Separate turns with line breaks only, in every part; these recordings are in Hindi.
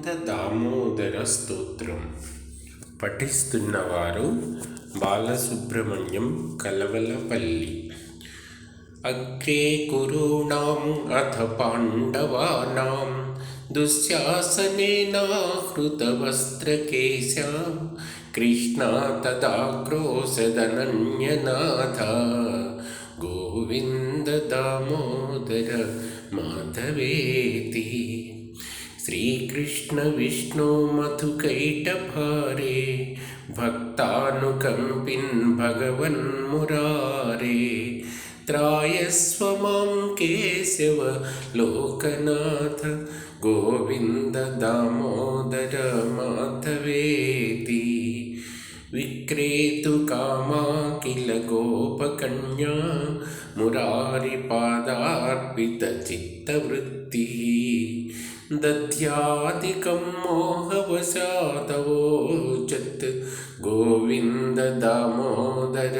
గోవింద దామోదర స్తోత్రం పఠిస్తున్నవారు బాలసుబ్రహ్మణ్యం కలవలపల్లి అగ్రే కురూణాం అథ పాండవానాం దుశ్శాసనేనాహృతవస్త్రకేశా కృష్ణా తదాక్రోశదనన్యనాథ గోవింద దామోదర श्रीकृष्णविष्णुमधुकैटभारे भक्तानुकम्पिन् भगवन्मुरारे त्रायस्व मां केशव लोकनाथ गोविन्द दामोदर मातवेति विक्रेतुकामा किल गोपकन्या मुरारिपादार्पितचित्तवृत्तिः। కిల గోపకన్యా మురారిపాదార్పిత చిత్తవృత్తి దధ్యాదికం మోహవశాదవోచత్ గోవింద దామోదర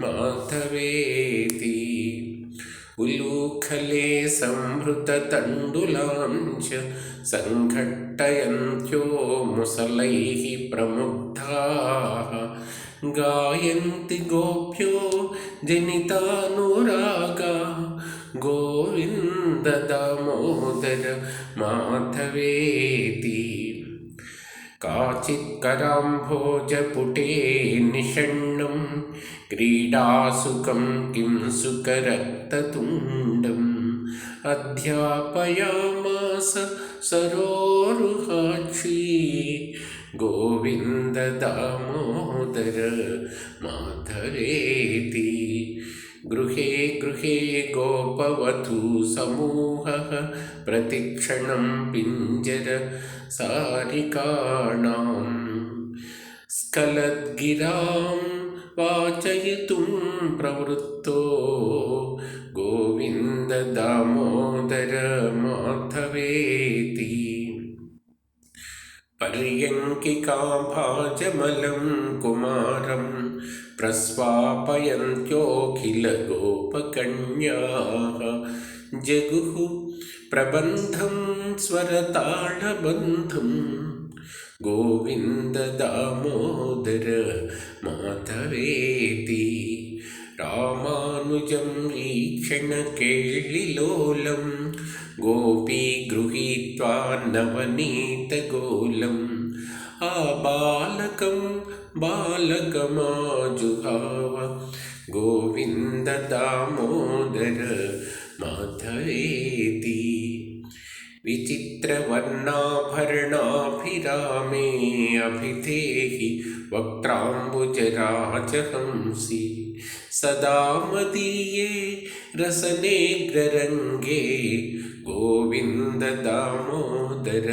మాధవేతి ఉలూఖలే సంహృతతండులాంచ సంఘట్టయంత్యో ముసలైः ప్రముగ్ధాः गोविंद दामोदर माधवेति। काचित्कराम्भोजपुटे निषण्णं क्रीडासुकं किं सुकरक्ततुण्डम् अध्यापयामास सरोरुहाक्षी। गोविन्ददामोदर माधवेति। गृहे गृहे गोपवधूसमूहः प्रतिक्षणं पिञ्जर सारिकाणां स्खलद्गिरां वाचयितुं प्रवृत्तो गोविन्द दामोदर माधवेति पर्यङ्किकाभाजमलं कुमारं प्रस्वापयन्त्योऽखिलगोपकन्याः जगुः प्रबन्धं स्वरताळबन्धं गोविन्द दामोदर माधवेति रामानुजं ईक्षणकेळिलोलं गोपी गृहीत्वा नवनीतगोलम् आबालकं बालकमाजुहाव। गोविन्द दामोदर माधवेति। विचित्रवर्णाभरणाभिरामे अभिधेहि वक्त्राम्बुजराजहंसि। सदा मदीये रसनेग्ररङ्गे गोविन्द दामोदर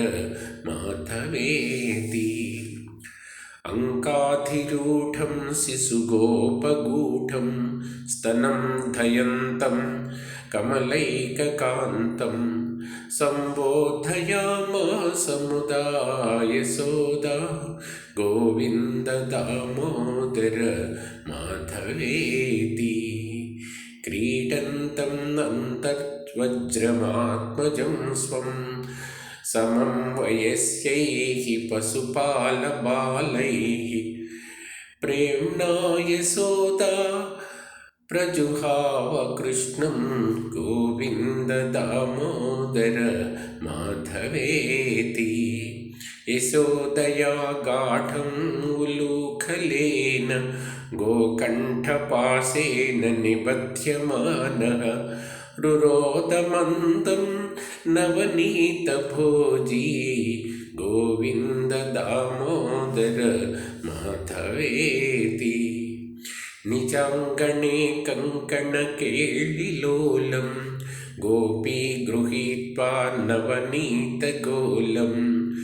माधवेति अङ्काधिरूढं शिशुगोपगूढं स्तनं धयन्तं कमलैककान्तं सम्बोधयामासमुदाय सोदा। गोविन्द दामोदर माधवेति। क्रीडन्तं अन्तर्वज्रमात्मजं स्वं। समं वयस्यैः पशुपालबालैः। प्रेम्णा यशोदा प्रजुहाव कृष्णं गोविन्द दामोदर माधवेति। यशोदया गाढम् उलूखलेन गोकण्ठपाशेन निबध्यमानः। रुरोदमन्दं नवनीतभोजी। गोविन्द दामोदर माधवेति। निजाङ्गणे कङ्कणकेळिलोलं गोपी गृहीत्वा नवनीतगोलम्।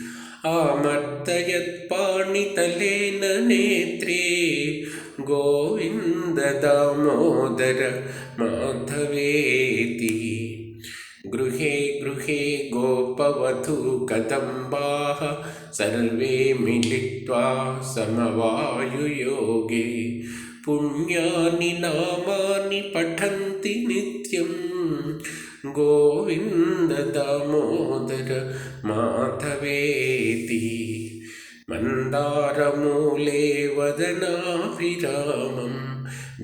आमर्दयत्पाणितलेन नेत्रे गोविन्द दामोदर माधवेति। गृहे गृहे गोपवधूकदम्बाः सर्वे मिलित्वा समवायुयोगे पुण्यानि नामानि पठन्ति नित्यं गोविन्द दामोदर माधवेति मन्दारमूले वदनाभिरामं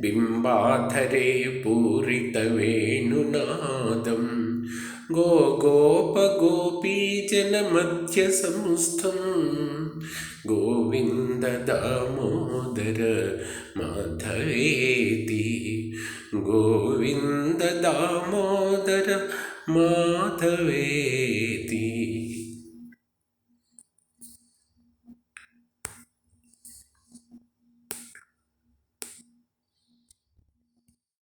बिम्बाधरे पूरितवेणुनादं गो गोपगोपीजनमध्यसंस्थं गोविन्द दामोदर माधवेति। गोविन्द माधवे